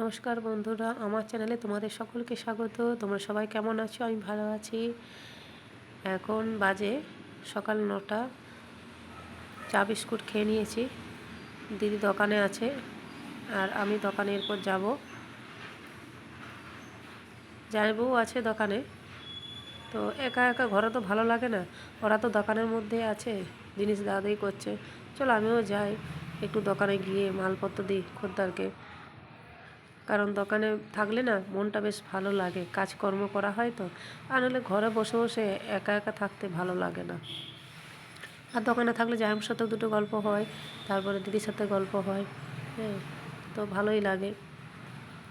নমস্কার বন্ধুরা, আমার চ্যানেলে তোমাদের সকলকে স্বাগত। তোমরা সবাই কেমন আছো? আমি ভালো আছি। এখন বাজে সকাল নটা। চা বিস্কুট খেয়ে নিয়েছি। দিদি দোকানে আছে আর আমি দোকানে এরপর যাব। জামাইবউ আছে দোকানে। তো একা একা ঘরে তো ভালো লাগে না। ওরা তো দোকানের মধ্যে আছে, জিনিস দাদাই করছে। চলো আমিও যাই, একটু দোকানে গিয়ে মালপত্র দিই খদ্দারকে। কারণ দোকানে থাকলে না মনটা বেশ ভালো লাগে, কাজকর্ম করা হয় তো। আর নাহলে ঘরে বসে বসে একা একা থাকতে ভালো লাগে না। আর দোকানে থাকলে জায়ের সাথে দুটো গল্প হয়, তারপরে দিদির সাথে গল্প হয় হ্যাঁ তো ভালোই লাগে।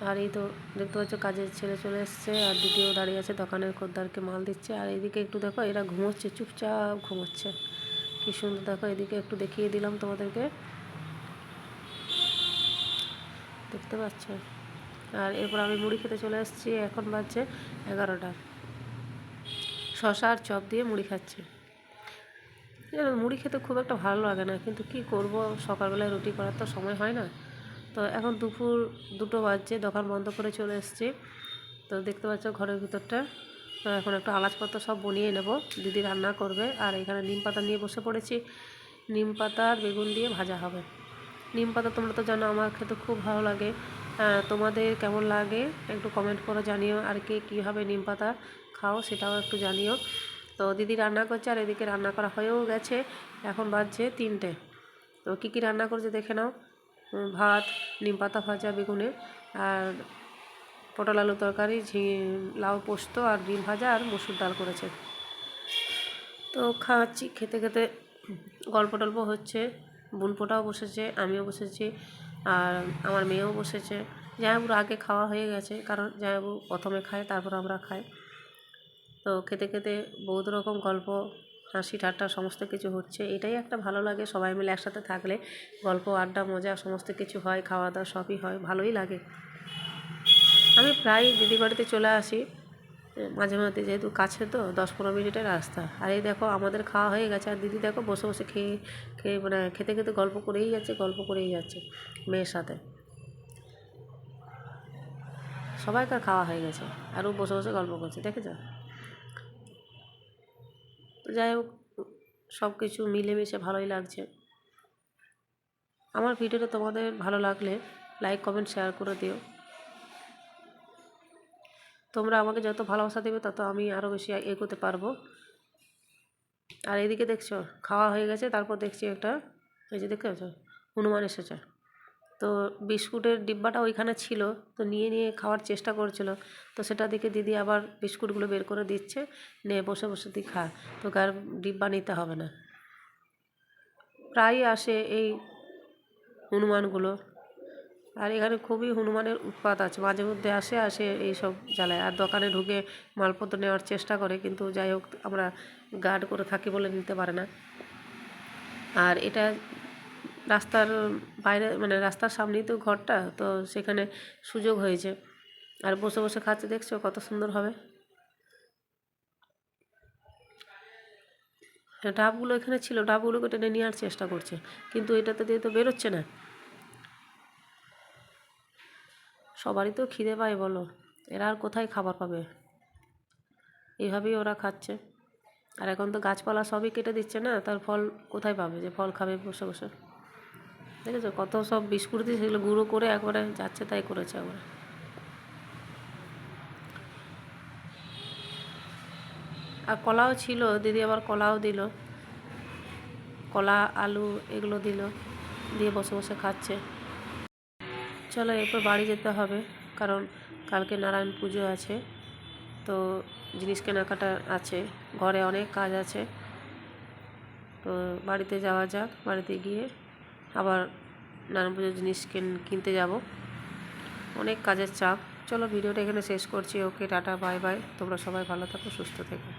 আর এই তো দেখতে পাচ্ছ কাজের ছেলে চলে এসছে, আর দিদিও দাঁড়িয়ে আছে দোকানের খদ্দারকে মাল দিচ্ছে। আর এইদিকে একটু দেখো, এরা ঘুমোচ্ছে, চুপচাপ ঘুমোচ্ছে। কী সুন্দর দেখো, এদিকে একটু দেখিয়ে দিলাম তোমাদেরকে। দেখতে পাচ্ছ? আর এরপর আমি মুড়ি খেতে চলে এসেছি এখন বাজছে এগারোটা। শশা আর চপ দিয়ে মুড়ি খাচ্ছি। মুড়ি খেতে খুব একটা ভালো লাগে না, কিন্তু কি করব? সকালবেলায় রুটি করার তো সময় হয় না। তো এখন দুপুর দুটো বাজছে, দোকান বন্ধ করে চলে এসেছি। তো দেখতে পাচ্ছ ঘরের ভিতরটা। তো এখন একটু আলাজপত্র সব বনিয়ে নেব, দিদি রান্না করবে, আর এখানে নিম পাতা নিয়ে বসে পড়েছি। নিম পাতা আর বেগুন দিয়ে ভাজা হবে। নিম পাতা তোমরা তো জানো, আমার খেতে খুব ভালো লাগে। তোমাদের কেমন লাগে? একটু কমেন্ট করে জানিও। আর কে কীভাবে নিম পাতা খাও সেটাও একটু জানিও। তো দিদি রান্না করছে আর এদিকে রান্না করা হয়েও গেছে। এখন বাজছে তিনটে। তো কী কী রান্না করছে দেখে নাও। ভাত, নিম পাতা ভাজা, বেগুনে আর পটল আলু তরকারি, ঝি, লাউ পোস্ত আর ডিম ভাজা আর মসুর ডাল করেছে। তো খাওয়াচ্ছি খেতে খেতে গল্প টল্প হচ্ছে। বোনপোটাও বসেছে, আমিও বসেছি। আর আমার মেয়েও বসেছে। জামাইবুর আগে খাওয়া হয়ে গেছে, কারণ জামাইবু প্রথমে খায়, তারপর আমরা খাই। তো খেতে খেতে বহুত রকম গল্প, হাসি ঠাট্টা, সমস্ত কিছু হচ্ছে। এটাই একটা ভালো লাগে, সবাই মিলে একসাথে থাকলে গল্প, আড্ডা, মজা, সমস্ত কিছু হয়, খাওয়া দাওয়া সবই হয়, ভালোই লাগে। আমি প্রায় দিদি বাড়িতে চলে আসি। মাঝে মাঝে যেহেতু কাছে তো, দশ পনেরো মিনিটের রাস্তা। আর এই দেখো, আমাদের খাওয়া হয়ে গেছে। আর দিদি দেখো, বসে বসে খেয়ে খেয়ে মানে খেতে খেতে গল্প করেই যাচ্ছে, গল্প করেই যাচ্ছে মেয়ের সাথে। সবাইকার খাওয়া হয়ে গেছে। আর ও বসে বসে গল্প করছে, দেখেছ? তো যাই হোক, সব কিছু মিলেমিশে ভালোই লাগছে। আমার ভিডিওটা তোমাদের ভালো লাগলে লাইক কমেন্ট শেয়ার করে দিও। তোমরা আমাকে যত ভালোবাসা দেবে, তত আমি আরও বেশি এগোতে পারব। আর এদিকে দেখছ, খাওয়া হয়ে গেছে, তারপর দেখছি একটা, এই যে দেখতে পাচ্ছ, হনুমান এসেছে। তো বিস্কুটের ডিব্বাটা ওইখানে ছিল, তো নিয়ে নিয়ে খাওয়ার চেষ্টা করছিল। তো সেটা দেখে দিদি আবার বিস্কুটগুলো বের করে দিচ্ছে, নিয়ে বসে বসে তুই খা, তোকে আর ডিব্বা নিতে হবে না। প্রায়ই আসে এই হনুমানগুলো। আর এখানে খুবই হনুমানের উৎপাত আছে, মাঝে মধ্যে আসে আসে এইসব জ্বালায়। আর দোকানে ঢুকে মালপত্র নেওয়ার চেষ্টা করে, কিন্তু যাই হোক, আমরা গার্ড করে থাকি বলে নিতে পারে না। আর এটা রাস্তার বাইরে মানে রাস্তার সামনেই তো ঘরটা, তো সেখানে সুযোগ হয়েছে। আর বসে বসে খাচ্ছে, দেখছ কত সুন্দর হবে। ডাবগুলো এখানে ছিল, ডাবগুলোকে টেনে নেওয়ার চেষ্টা করছে, কিন্তু এটাতে দিয়ে তো বেরোচ্ছে না। সবারই তো খিদে পায়, বলো। এরা আর কোথায় খাবার পাবে? এইভাবেই ওরা খাচ্ছে। আর এখন তো গাছপালা সবই কেটে দিচ্ছে না, তার ফল কোথায় পাবে যে ফল খাবে বসে বসে? দেখেছ কত সব বিস্কুট দিয়ে সেগুলো গুঁড়ো করে একবারে যাচ্ছে তাই করেছে একবারে আর কলাও ছিল, দিদি আবার কলাও দিল। কলা, আলু এগুলো দিল, দিয়ে বসে বসে খাচ্ছে। চলো এরপর বাড়ি যেতে হবে, কারণ কালকে নারায়ণ পুজো আছে। তো জিনিস কেনাকাটা আছে, ঘরে অনেক কাজ আছে। তো বাড়িতে যাওয়া যাক, বাড়িতে গিয়ে আবার নারায়ণ পুজোর জিনিস কিনতে যাব। অনেক কাজের চাপ। চলো ভিডিওটা এখানে শেষ করছি। Okay, ta-ta, bye bye. তোমরা সবাই ভালো থাকো, সুস্থ থেকো।